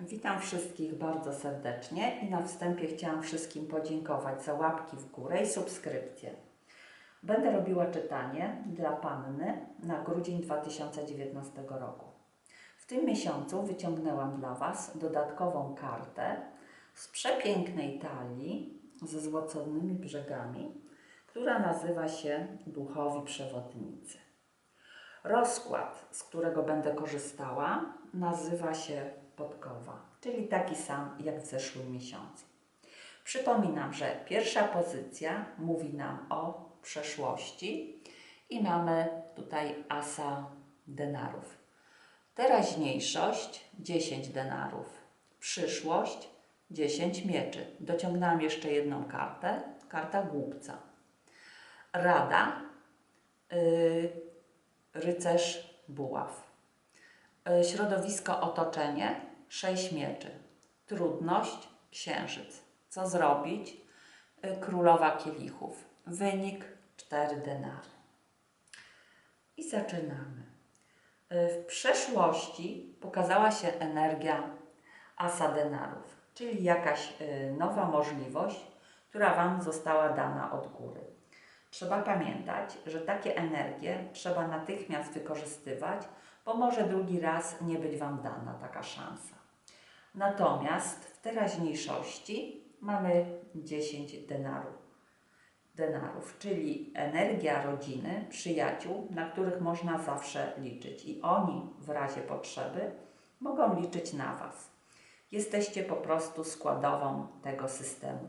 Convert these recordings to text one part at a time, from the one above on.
Witam wszystkich bardzo serdecznie i na wstępie chciałam wszystkim podziękować za łapki w górę i subskrypcję. Będę robiła czytanie dla Panny na grudzień 2019 roku. W tym miesiącu wyciągnęłam dla Was dodatkową kartę z przepięknej talii ze złoconymi brzegami, która nazywa się Duchowi Przewodnicy. Rozkład, z którego będę korzystała, nazywa się podkowa, czyli taki sam jak w zeszłym miesiącu. Przypominam, że pierwsza pozycja mówi nam o przeszłości i mamy tutaj asa denarów. Teraźniejszość 10 denarów, przyszłość 10 mieczy. Dociągnęłam jeszcze jedną kartę, karta głupca. Rada, yy, rycerz buław. Y, Środowisko, otoczenie, sześć mieczy. Trudność, księżyc. Co zrobić? Y, Królowa kielichów. Wynik, cztery denary. I zaczynamy. Y, W przeszłości pokazała się energia asa denarów, czyli jakaś nowa możliwość, która Wam została dana od góry. Trzeba pamiętać, że takie energie trzeba natychmiast wykorzystywać, bo może drugi raz nie być Wam dana taka szansa. Natomiast w teraźniejszości mamy 10 denarów. denarów, czyli energia rodziny, przyjaciół, na których można zawsze liczyć i oni w razie potrzeby mogą liczyć na Was. Jesteście po prostu składową tego systemu,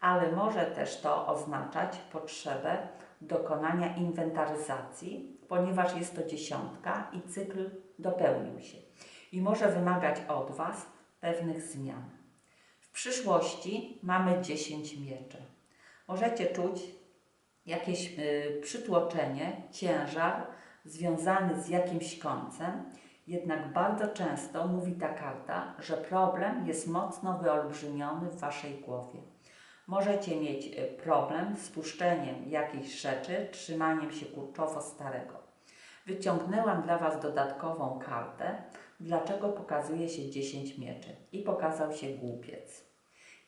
ale może też to oznaczać potrzebę dokonania inwentaryzacji, ponieważ jest to dziesiątka i cykl dopełnił się i może wymagać od Was pewnych zmian. W przyszłości mamy 10 mieczy. Możecie czuć jakieś y, przytłoczenie, ciężar związany z jakimś końcem, jednak bardzo często mówi ta karta, że problem jest mocno wyolbrzymiony w Waszej głowie. Możecie mieć y, problem z puszczeniem jakiejś rzeczy, trzymaniem się kurczowo starego. Wyciągnęłam dla Was dodatkową kartę, dlaczego pokazuje się 10 mieczy i pokazał się głupiec.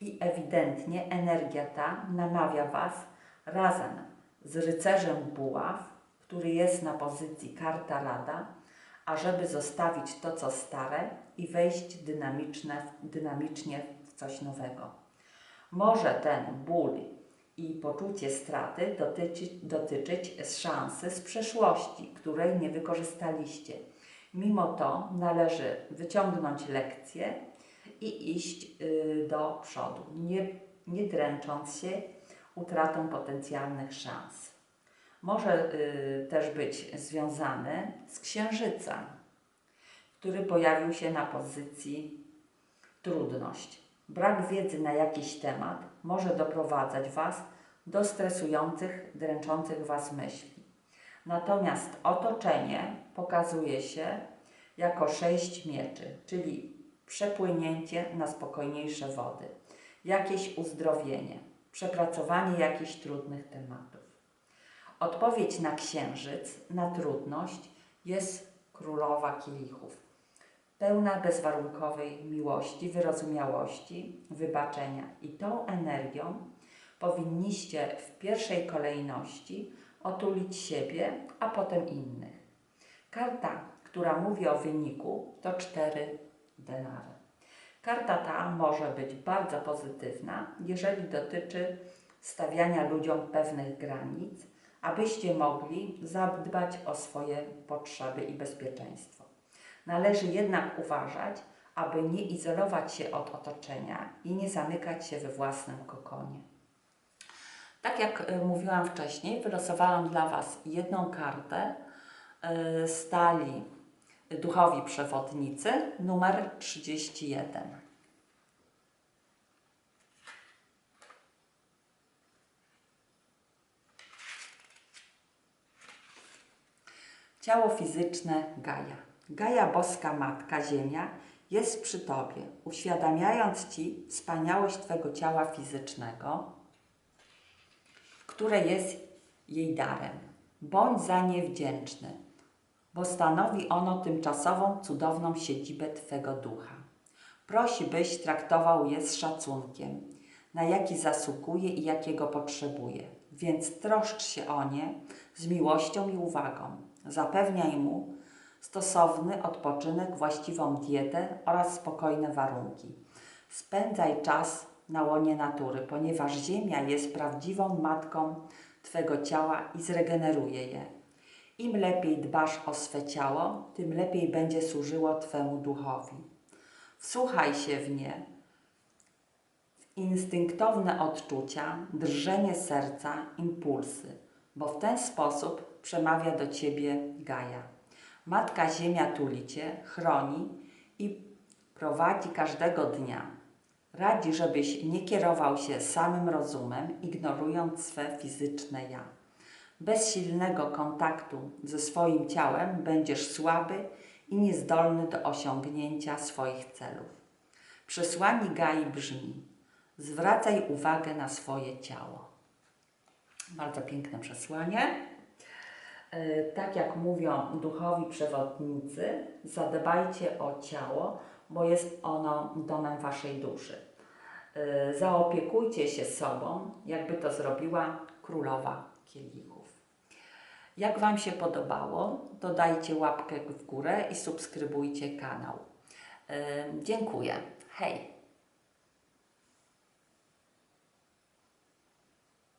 I ewidentnie energia ta namawia Was razem z rycerzem buław, który jest na pozycji karta rada, ażeby zostawić to, co stare i wejść dynamicznie w coś nowego. Może ten ból i poczucie straty dotyczyć, dotyczyć szansy z przeszłości, której nie wykorzystaliście. Mimo to należy wyciągnąć lekcje i iść y, do przodu, nie, nie dręcząc się utratą potencjalnych szans. Może y, też być związany z księżycem, który pojawił się na pozycji trudność. Brak wiedzy na jakiś temat może doprowadzać Was do stresujących, dręczących Was myśli. Natomiast otoczenie pokazuje się jako sześć mieczy, czyli przepłynięcie na spokojniejsze wody, jakieś uzdrowienie, przepracowanie jakichś trudnych tematów. Odpowiedź na księżyc, na trudność jest królowa kielichów pełna bezwarunkowej miłości, wyrozumiałości, wybaczenia. I tą energią powinniście w pierwszej kolejności otulić siebie, a potem innych. Karta, która mówi o wyniku, to cztery denary. Karta ta może być bardzo pozytywna, jeżeli dotyczy stawiania ludziom pewnych granic, abyście mogli zadbać o swoje potrzeby i bezpieczeństwo. Należy jednak uważać, aby nie izolować się od otoczenia i nie zamykać się we własnym kokonie. Tak jak y, mówiłam wcześniej, wylosowałam dla Was jedną kartę y, stali duchowi przewodnicy numer 31. Ciało fizyczne Gaja. Gaja boska Matka Ziemia jest przy Tobie, uświadamiając Ci wspaniałość Twego ciała fizycznego, które jest jej darem. Bądź za nie wdzięczny, bo stanowi ono tymczasową, cudowną siedzibę Twego ducha. Prosi, byś traktował je z szacunkiem, na jaki zasługuje i jakiego potrzebuje. Więc troszcz się o nie z miłością i uwagą. Zapewniaj mu stosowny odpoczynek, właściwą dietę oraz spokojne warunki. Spędzaj czas na łonie natury, ponieważ Ziemia jest prawdziwą matką Twego ciała i zregeneruje je. Im lepiej dbasz o swe ciało, tym lepiej będzie służyło Twemu duchowi. Wsłuchaj się w nie, w instynktowne odczucia, drżenie serca, impulsy, bo w ten sposób przemawia do Ciebie Gaja. Matka Ziemia tuli Cię, chroni i prowadzi każdego dnia. Radzi, żebyś nie kierował się samym rozumem, ignorując swe fizyczne ja. Bez silnego kontaktu ze swoim ciałem będziesz słaby i niezdolny do osiągnięcia swoich celów. Przesłanie Gai brzmi: zwracaj uwagę na swoje ciało. Bardzo piękne przesłanie. E, Tak jak mówią duchowi przewodnicy, zadbajcie o ciało, bo jest ono domem waszej duszy. E, Zaopiekujcie się sobą, jakby to zrobiła królowa kielichów. Jak Wam się podobało, to dajcie łapkę w górę i subskrybujcie kanał. E, Dziękuję. Hej!